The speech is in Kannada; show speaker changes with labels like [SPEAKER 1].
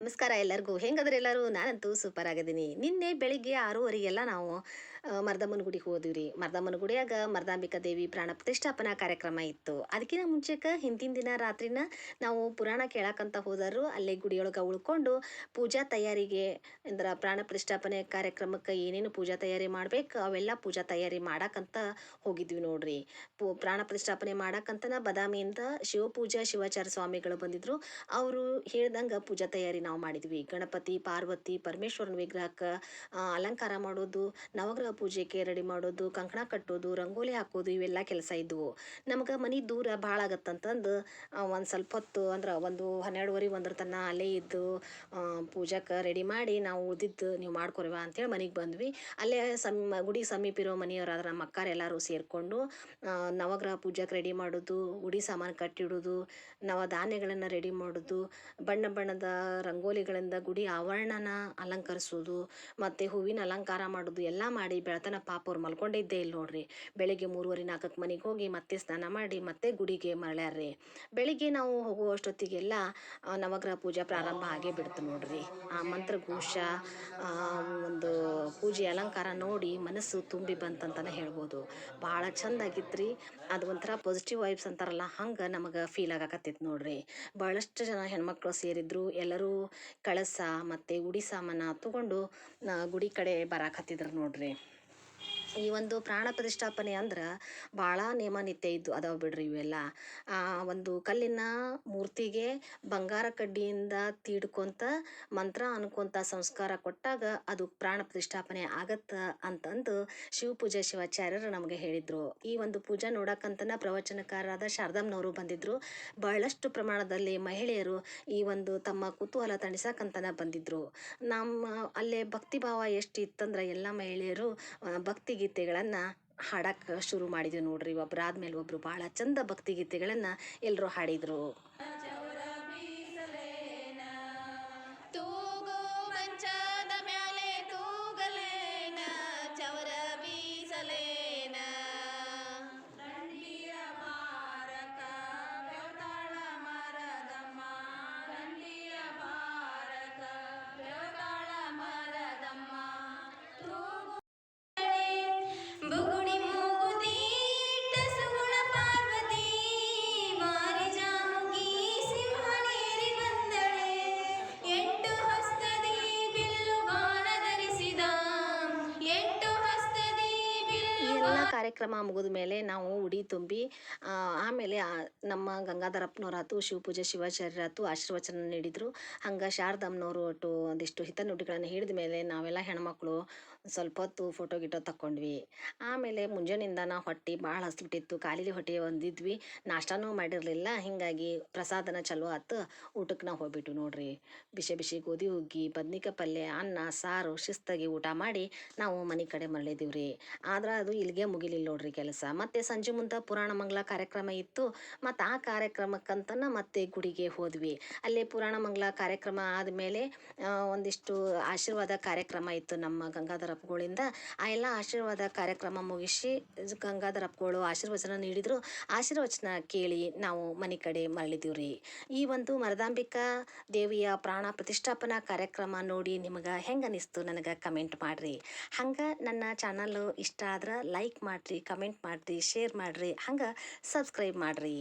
[SPEAKER 1] ನಮಸ್ಕಾರ ಎಲ್ಲರಿಗೂ. ಹೆಂಗದ್ರೆ ಎಲ್ಲರೂ? ನಾನಂತೂ ಸೂಪರ್ ಆಗಿದ್ದೀನಿ. ನಿನ್ನೆ ಬೆಳಿಗ್ಗೆ ಆರೂವರೆಗೆಲ್ಲ ನಾವು ಮರ್ದಮ್ಮನ ಗುಡಿಗೆ ಹೋದ್ವಿ ರೀ ಮರ್ದಮ್ಮನ ಗುಡಿಯಾಗ ಮರ್ದಾಂಬಿಕಾ ದೇವಿ ಪ್ರಾಣ ಪ್ರತಿಷ್ಠಾಪನಾ ಕಾರ್ಯಕ್ರಮ ಇತ್ತು. ಅದಕ್ಕಿಂತ ಮುಂಚೆಕ ಹಿಂದಿನ ದಿನ ರಾತ್ರಿನ ನಾವು ಪುರಾಣ ಕೇಳಕ್ಕಂತ ಹೋದರು ಅಲ್ಲೇ ಗುಡಿಯೊಳಗೆ ಉಳ್ಕೊಂಡು ಪೂಜಾ ತಯಾರಿಗೆ, ಅಂದ್ರೆ ಪ್ರಾಣ ಪ್ರತಿಷ್ಠಾಪನೆ ಕಾರ್ಯಕ್ರಮಕ್ಕೆ ಏನೇನು ಪೂಜಾ ತಯಾರಿ ಮಾಡ್ಬೇಕು, ಅವೆಲ್ಲ ಪೂಜಾ ತಯಾರಿ ಮಾಡಕ್ಕಂತ ಹೋಗಿದ್ವಿ ನೋಡ್ರಿ. ಪೂ, ಪ್ರಾಣ ಪ್ರತಿಷ್ಠಾಪನೆ ಮಾಡಕ್ಕಂತನ ಬದಾಮಿಯಿಂದ ಶಿವಪೂಜಾ ಶಿವಾಚಾರ ಸ್ವಾಮಿಗಳು ಬಂದಿದ್ರು. ಅವರು ಹೇಳ್ದಂಗೆ ಪೂಜಾ ತಯಾರಿ ನಾವು ಮಾಡಿದ್ವಿ. ಗಣಪತಿ, ಪಾರ್ವತಿ, ಪರಮೇಶ್ವರನ ವಿಗ್ರಹಕ್ಕೆ ಅಲಂಕಾರ ಮಾಡೋದು, ನವಗ್ರಹ ಪೂಜೆಗೆ ರೆಡಿ ಮಾಡೋದು, ಕಂಕಣ ಕಟ್ಟೋದು, ರಂಗೋಲಿ ಹಾಕೋದು ಇವೆಲ್ಲ ಕೆಲಸ ಇದ್ವು. ನಮಗೆ ಮನೆ ದೂರ ಭಾಳ ಆಗತ್ತಂತಂದು ಒಂದು ಸ್ವಲ್ಪ ಹೊತ್ತು ಅಂದ್ರೆ ಒಂದು ಹನ್ನೆರಡುವರೆ, ಒಂದ್ರ ತನಕ ಅಲ್ಲೇ ಇದ್ದು ಪೂಜಾಕ್ಕೆ ರೆಡಿ ಮಾಡಿ ನಾವು ಉಳ್ದಿದ್ದು ನೀವು ಮಾಡ್ಕೊರಿವ ಅಂತೇಳಿ ಮನೆಗೆ ಬಂದ್ವಿ. ಅಲ್ಲೇ ಸಮ, ಗುಡಿ ಸಮೀಪ ಇರೋ ಮನೆಯವರಾದ್ರೆ ನಮ್ಮ ಅಕ್ಕಾರ ಎಲ್ಲರೂ ಸೇರಿಕೊಂಡು ನವಗ್ರಹ ಪೂಜೆಗೆ ರೆಡಿ ಮಾಡೋದು, ಗುಡಿ ಸಾಮಾನು ಕಟ್ಟಿಡೋದು, ನವಧಾನ್ಯಗಳನ್ನು ರೆಡಿ ಮಾಡೋದು, ಬಣ್ಣ ಬಣ್ಣದ ರಂಗೋಲಿಗಳಿಂದ ಗುಡಿ ಆವರಣನ ಅಲಂಕರಿಸೋದು ಮತ್ತು ಹೂವಿನ ಅಲಂಕಾರ ಮಾಡೋದು ಎಲ್ಲ ಮಾಡಿ ಬೆಳತನ ಪಾಪ ಅವ್ರು ಮಲ್ಕೊಂಡಿದ್ದೇ ಇಲ್ಲ ನೋಡ್ರಿ. ಬೆಳಿಗ್ಗೆ ಮೂರುವರೆ ನಾಲ್ಕಕ್ಕೆ ಮನೆಗೆ ಹೋಗಿ ಮತ್ತೆ ಸ್ನಾನ ಮಾಡಿ ಮತ್ತೆ ಗುಡಿಗೆ ಮರಳ್ಯಾರ್ರಿ. ಬೆಳಿಗ್ಗೆ ನಾವು ಹೋಗುವಷ್ಟೊತ್ತಿಗೆಲ್ಲ ನವಗ್ರಹ ಪೂಜೆ ಪ್ರಾರಂಭ ಆಗೇ ಬಿಡ್ತು ನೋಡ್ರಿ. ಆ ಮಂತ್ರಘೋಷ ಆ, ಒಂದು ಪೂಜೆ ಅಲಂಕಾರ ನೋಡಿ ಮನಸ್ಸು ತುಂಬಿ ಬಂತಂತಲೇ ಹೇಳ್ಬೋದು. ಭಾಳ ಚಂದ ಆಗಿತ್ತು ರೀ ಅದು ಒಂಥರ ಪಾಸಿಟಿವ್ ವೈಬ್ಸ್ ಅಂತಾರಲ್ಲ ಹಂಗೆ ನಮಗೆ ಫೀಲ್ ಆಗಕತ್ತಿತ್ತು ನೋಡ್ರಿ. ಭಾಳಷ್ಟು ಜನ ಹೆಣ್ಮಕ್ಳು ಸೇರಿದ್ರು ಎಲ್ಲರೂ ಕಳಸ ಮತ್ತು ಉಡಿ ಸಾಮಾನು ತಗೊಂಡು ಗುಡಿ ಕಡೆ ಬರಾಕತ್ತಿದ್ರು ನೋಡ್ರಿ. ಈ ಒಂದು ಪ್ರಾಣ ಪ್ರತಿಷ್ಠಾಪನೆ ಅಂದ್ರೆ ಭಾಳ ನಿಯಮ ನಿತ್ಯ ಇದ್ದು ಅದಾವ ಬಿಡ್ರಿ ಇವೆಲ್ಲ. ಆ ಒಂದು ಕಲ್ಲಿನ ಮೂರ್ತಿಗೆ ಬಂಗಾರ ಕಡ್ಡಿಯಿಂದ ತೀಡ್ಕೊಂತ ಮಂತ್ರ ಅನ್ಕೊಂತ ಸಂಸ್ಕಾರ ಕೊಟ್ಟಾಗ ಅದು ಪ್ರಾಣ ಪ್ರತಿಷ್ಠಾಪನೆ ಆಗತ್ತ ಅಂತಂದು ಶಿವಪೂಜೆ ಶಿವಾಚಾರ್ಯರು ನಮಗೆ ಹೇಳಿದರು. ಈ ಒಂದು ಪೂಜೆ ನೋಡಕ್ಕಂತನ ಪ್ರವಚನಕಾರರಾದ ಶಾರದಮ್ಮನವರು ಬಂದಿದ್ರು. ಬಹಳಷ್ಟು ಪ್ರಮಾಣದಲ್ಲಿ ಮಹಿಳೆಯರು ಈ ಒಂದು ತಮ್ಮ ಕುತೂಹಲ ತಣಿಸಕ್ಕಂತನ ಬಂದಿದ್ರು. ನಮ್ಮ ಅಲ್ಲೇ ಭಕ್ತಿ ಭಾವ ಎಷ್ಟು ಇತ್ತಂದ್ರೆ ಎಲ್ಲ ಮಹಿಳೆಯರು ಭಕ್ತಿ ಗೀತೆಗಳನ್ನು ಹಾಡಕ್ಕೆ ಶುರು ಮಾಡಿದ್ವಿ ನೋಡ್ರಿ. ಒಬ್ರು ಒಬ್ಬರು ಭಾಳ ಚಂದ ಭಕ್ತಿಗೀತೆಗಳನ್ನು ಎಲ್ಲರೂ ಹಾಡಿದರು. ಎಲ್ಲ ಕಾರ್ಯಕ್ರಮ ಮುಗಿದ ಮೇಲೆ ನಾವು ಉಡಿ ತುಂಬಿ ಆಮೇಲೆ ನಮ್ಮ ಗಂಗಾಧರಪ್ಪನವರಾತು ಶಿವಪೂಜೆ ಶಿವಾಚಾರ್ಯರಾತು ಆಶೀರ್ವಚನ ನೀಡಿದರು. ಹಂಗೆ ಶಾರದಮ್ಮನವರು ಒಟ್ಟು ಒಂದಿಷ್ಟು ಹಿತನುಡಿಗಳನ್ನು ಹೇಳಿದ ಮೇಲೆ ನಾವೆಲ್ಲ ಹೆಣ್ಮಕ್ಳು ಸ್ವಲ್ಪ ಹೊತ್ತು ಫೋಟೋ ಗಿಟೋ ತಕ್ಕೊಂಡ್ವಿ. ಆಮೇಲೆ ಮುಂಜಾನಿಂದ ನಾವು ಹೊಟ್ಟೆ ಭಾಳ ಹಸ್ಬಿಟ್ಟಿತ್ತು. ಕಾಲಿಲಿ ಹೊಟ್ಟೆ ಹೊಂದಿದ್ವಿ. ನಾಷ್ಟಾನೂ ಮಾಡಿರಲಿಲ್ಲ. ಹೀಗಾಗಿ ಪ್ರಸಾದನ ಚಲೋ ಆತು. ಊಟಕ್ಕೆ ನಾವು ಹೋಗ್ಬಿಟ್ಟು ನೋಡ್ರಿ. ಬಿಸಿ ಬಿಸಿ ಗೋಧಿ ಹುಗ್ಗಿ, ಬದ್ನಿಕಾಯಿ ಪಲ್ಯ, ಅನ್ನ, ಸಾರು, ಶಿಸ್ತಾಗಿ ಊಟ ಮಾಡಿ ನಾವು ಮನೆ ಕಡೆ ಮರಳಿದೀವಿ ರೀ ಆದ್ರೆ ಅದು ಇಲ್ಲಿಗೆ ಮುಗಿಲಿಲ್ಲ ನೋಡ್ರಿ ಕೆಲಸ. ಮತ್ತೆ ಸಂಜೆ ಮುಂದೆ ಪುರಾಣ ಮಂಗಲ ಕಾರ್ಯಕ್ರಮ ಇತ್ತು. ಮತ್ತು ಆ ಕಾರ್ಯಕ್ರಮಕ್ಕಂತನ ಮತ್ತೆ ಗುಡಿಗೆ ಹೋದ್ವಿ. ಅಲ್ಲಿ ಪುರಾಣ ಮಂಗಲ ಕಾರ್ಯಕ್ರಮ ಆದಮೇಲೆ ಒಂದಿಷ್ಟು ಆಶೀರ್ವಾದ ಕಾರ್ಯಕ್ರಮ ಇತ್ತು ನಮ್ಮ ಗಂಗಾಧರಪ್ಪಗಳಿಂದ ಆ ಎಲ್ಲ ಆಶೀರ್ವಾದ ಕಾರ್ಯಕ್ರಮ ಮುಗಿಸಿ ಗಂಗಾಧರಪ್ಪಗಳು ಆಶೀರ್ವಚನ ನೀಡಿದರು. ಆಶೀರ್ವಚನ ಕೇಳಿ ನಾವು ಮನೆ ಕಡೆ ಮರಳಿದೀವಿ ರೀ ಈ ಒಂದು ಮರದಾಂಬಿಕಾ ದೇವಿಯ ಪ್ರಾಣ ಪ್ರತಿಷ್ಠಾಪನಾ ಕಾರ್ಯಕ್ರಮ ನೋಡಿ ನಿಮಗೆ ಹೆಂಗೆ ಅನಿಸ್ತು ನನಗೆ ಕಮೆಂಟ್ ಮಾಡಿರಿ. ಹಂಗೆ ನನ್ನ ಚಾನಲ್ಲು ಇಷ್ಟ ಆದ್ರೆ ಲೈಕ್ ಮಾಡಿರಿ ಕಮೆಂಟ್ ಮಾಡಿರಿ ಶೇರ್ ಮಾಡಿರಿ, ಹಂಗೆ ಸಬ್ಸ್ಕ್ರೈಬ್ ಮಾಡಿರಿ.